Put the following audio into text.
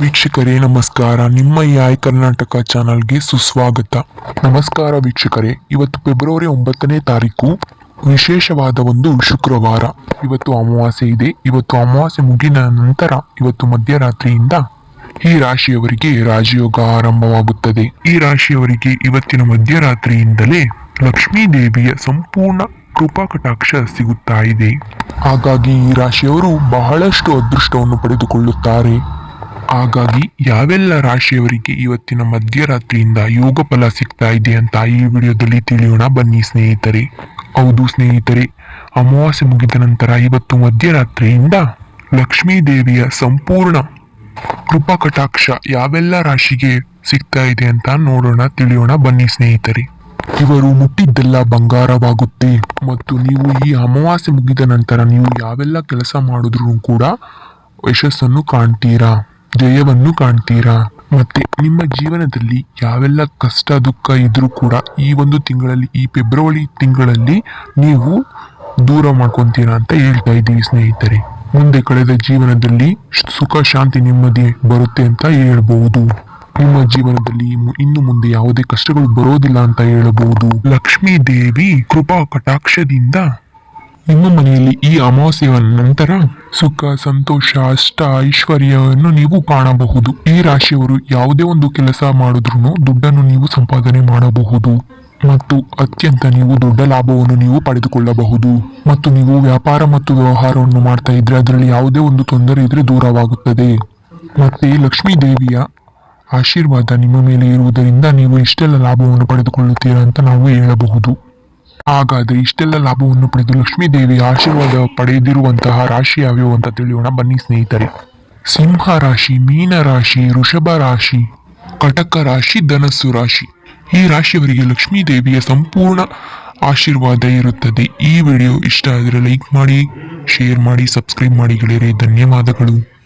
ವೀಕ್ಷಕರೇ, ನಮಸ್ಕಾರ. ನಿಮ್ಮ ಈ ಆಯ್ ಕರ್ನಾಟಕ ಚಾನಲ್ಗೆ ಸುಸ್ವಾಗತ. ನಮಸ್ಕಾರ ವೀಕ್ಷಕರೇ. ಇವತ್ತು ಫೆಬ್ರವರಿ ಒಂಬತ್ತನೇ ತಾರೀಕು. ವಿಶೇಷವಾದ ಒಂದು ಶುಕ್ರವಾರ. ಇವತ್ತು ಅಮಾವಾಸ್ಯೆ ಇದೆ. ಇವತ್ತು ಅಮಾವಾಸ್ಯೆ ಮುಗಿದ ನಂತರ ಇವತ್ತು ಮಧ್ಯರಾತ್ರಿಯಿಂದ ಈ ರಾಶಿಯವರಿಗೆ ರಾಜಯೋಗ ಆರಂಭವಾಗುತ್ತದೆ. ಈ ರಾಶಿಯವರಿಗೆ ಇವತ್ತಿನ ಮಧ್ಯರಾತ್ರಿಯಿಂದಲೇ ಲಕ್ಷ್ಮೀ ದೇವಿಯ ಸಂಪೂರ್ಣ ಕೃಪಾ ಕಟಾಕ್ಷ ಸಿಗುತ್ತಾ ಇದೆ. ಹಾಗಾಗಿ ಈ ರಾಶಿಯವರು ಬಹಳಷ್ಟು ಅದೃಷ್ಟವನ್ನು ಪಡೆದುಕೊಳ್ಳುತ್ತಾರೆ. ಹಾಗಾಗಿ ಯಾವೆಲ್ಲ ರಾಶಿಯವರಿಗೆ ಇವತ್ತಿನ ಮಧ್ಯರಾತ್ರಿಯಿಂದ ಯೋಗ ಫಲ ಸಿಗ್ತಾ ಇದೆ ಅಂತ ಈ ವಿಡಿಯೋದಲ್ಲಿ ತಿಳಿಯೋಣ. ಬನ್ನಿ ಸ್ನೇಹಿತರೆ. ಹೌದು ಸ್ನೇಹಿತರೆ, ಅಮಾವಾಸ್ಯೆ ಮುಗಿದ ನಂತರ ಇವತ್ತು ಮಧ್ಯರಾತ್ರಿಯಿಂದ ಲಕ್ಷ್ಮೀ ದೇವಿಯ ಸಂಪೂರ್ಣ ಕೃಪಾ ಕಟಾಕ್ಷ ಯಾವೆಲ್ಲ ರಾಶಿಗೆ ಸಿಗ್ತಾ ಇದೆ ಅಂತ ನೋಡೋಣ, ತಿಳಿಯೋಣ. ಬನ್ನಿ ಸ್ನೇಹಿತರೆ. ಇವರು ಮುಟ್ಟಿದ್ದೆಲ್ಲ ಬಂಗಾರವಾಗುತ್ತೆ ಮತ್ತು ನೀವು ಈ ಅಮಾವಾಸ್ಯೆ ಮುಗಿದ ನಂತರ ನೀವು ಯಾವೆಲ್ಲ ಕೆಲಸ ಮಾಡಿದ್ರು ಕೂಡ ಯಶಸ್ಸನ್ನು ಕಾಣ್ತೀರಾ? ಜಯವನ್ನು ಕಾಣ್ತೀರಾ? ಮತ್ತೆ ನಿಮ್ಮ ಜೀವನದಲ್ಲಿ ಯಾವೆಲ್ಲ ಕಷ್ಟ, ದುಃಖ ಇದ್ರೂ ಕೂಡ ಈ ಒಂದು ತಿಂಗಳಲ್ಲಿ, ಈ ಫೆಬ್ರವರಿ ತಿಂಗಳಲ್ಲಿ ನೀವು ದೂರ ಮಾಡ್ಕೊಂತೀರಾ ಅಂತ ಹೇಳ್ತಾ ಇದ್ದೀವಿ ಸ್ನೇಹಿತರೆ. ಮುಂದೆ ಕಳೆದ ಜೀವನದಲ್ಲಿ ಸುಖ, ಶಾಂತಿ, ನೆಮ್ಮದಿ ಬರುತ್ತೆ ಅಂತ ಹೇಳ್ಬಹುದು ನಿಮ್ಮ ಜೀವನದಲ್ಲಿ ಇನ್ನು ಮುಂದೆ ಯಾವುದೇ ಕಷ್ಟಗಳು ಬರೋದಿಲ್ಲ ಅಂತ ಹೇಳಬಹುದು ಲಕ್ಷ್ಮೀ ದೇವಿ ಕೃಪಾ ಕಟಾಕ್ಷದಿಂದ ನಿಮ್ಮ ಮನೆಯಲ್ಲಿ ಈ ಅಮಾವಾಸ್ಯೆಯ ನಂತರ ಸುಖ, ಸಂತೋಷ, ಅಷ್ಟ, ಐಶ್ವರ್ಯವನ್ನು ನೀವು ಕಾಣಬಹುದು. ಈ ರಾಶಿಯವರು ಯಾವುದೇ ಒಂದು ಕೆಲಸ ಮಾಡಿದ್ರು ದುಡ್ಡನ್ನು ನೀವು ಸಂಪಾದನೆ ಮಾಡಬಹುದು. ಮತ್ತು ಅತ್ಯಂತ ನೀವು ದೊಡ್ಡ ಲಾಭವನ್ನು ನೀವು ಪಡೆದುಕೊಳ್ಳಬಹುದು. ಮತ್ತು ನೀವು ವ್ಯಾಪಾರ ಮತ್ತು ವ್ಯವಹಾರವನ್ನು ಮಾಡ್ತಾ ಇದ್ರೆ ಅದರಲ್ಲಿ ಯಾವುದೇ ಒಂದು ತೊಂದರೆ ಇದ್ರೆ ದೂರವಾಗುತ್ತದೆ. ಮತ್ತೆ ಲಕ್ಷ್ಮೀ ದೇವಿಯ ಆಶೀರ್ವಾದ ನಿಮ್ಮ ಮೇಲೆ ಇರುವುದರಿಂದ ನೀವು ಇಷ್ಟೆಲ್ಲ ಲಾಭವನ್ನು ಪಡೆದುಕೊಳ್ಳುತ್ತೀರಾ ಅಂತ ನಾವು ಹೇಳಬಹುದು. ಹಾಗಾದ್ರೆ ಇಷ್ಟೆಲ್ಲ ಲಾಭವನ್ನು ಪಡೆದು ಲಕ್ಷ್ಮೀ ದೇವಿ ಆಶೀರ್ವಾದ ಪಡೆದಿರುವಂತಹ ರಾಶಿ ಯಾವ್ಯಾವು ಅಂತ ತಿಳಿಯೋಣ. ಬನ್ನಿ ಸ್ನೇಹಿತರೆ. ಸಿಂಹ ರಾಶಿ, ಮೀನ ರಾಶಿ, ವೃಷಭ ರಾಶಿ, ಕಟಕ ರಾಶಿ, ಧನಸ್ಸು ರಾಶಿ. ಈ ರಾಶಿಯವರಿಗೆ ಲಕ್ಷ್ಮೀ ದೇವಿಯ ಸಂಪೂರ್ಣ ಆಶೀರ್ವಾದ ಇರುತ್ತದೆ. ಈ ವಿಡಿಯೋ ಇಷ್ಟ ಆದರೆ ಲೈಕ್ ಮಾಡಿ, ಶೇರ್ ಮಾಡಿ, ಸಬ್ಸ್ಕ್ರೈಬ್ ಮಾಡಿ ಗೆಳೆಯರೆ. ಧನ್ಯವಾದಗಳು.